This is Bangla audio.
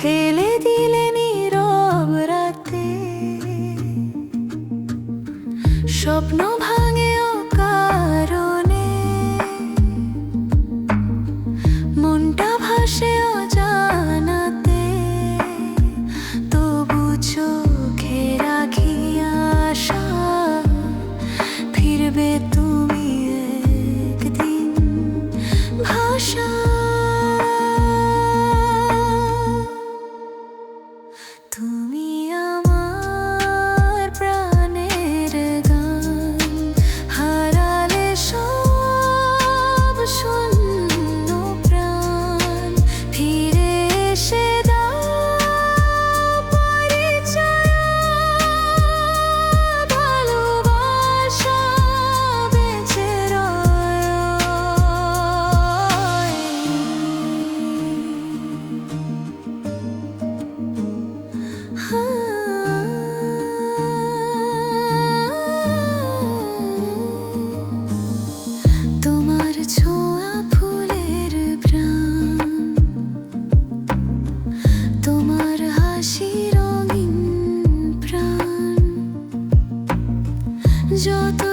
ফেলে দিলে নীরব রাতে স্বপ্ন ভাই যত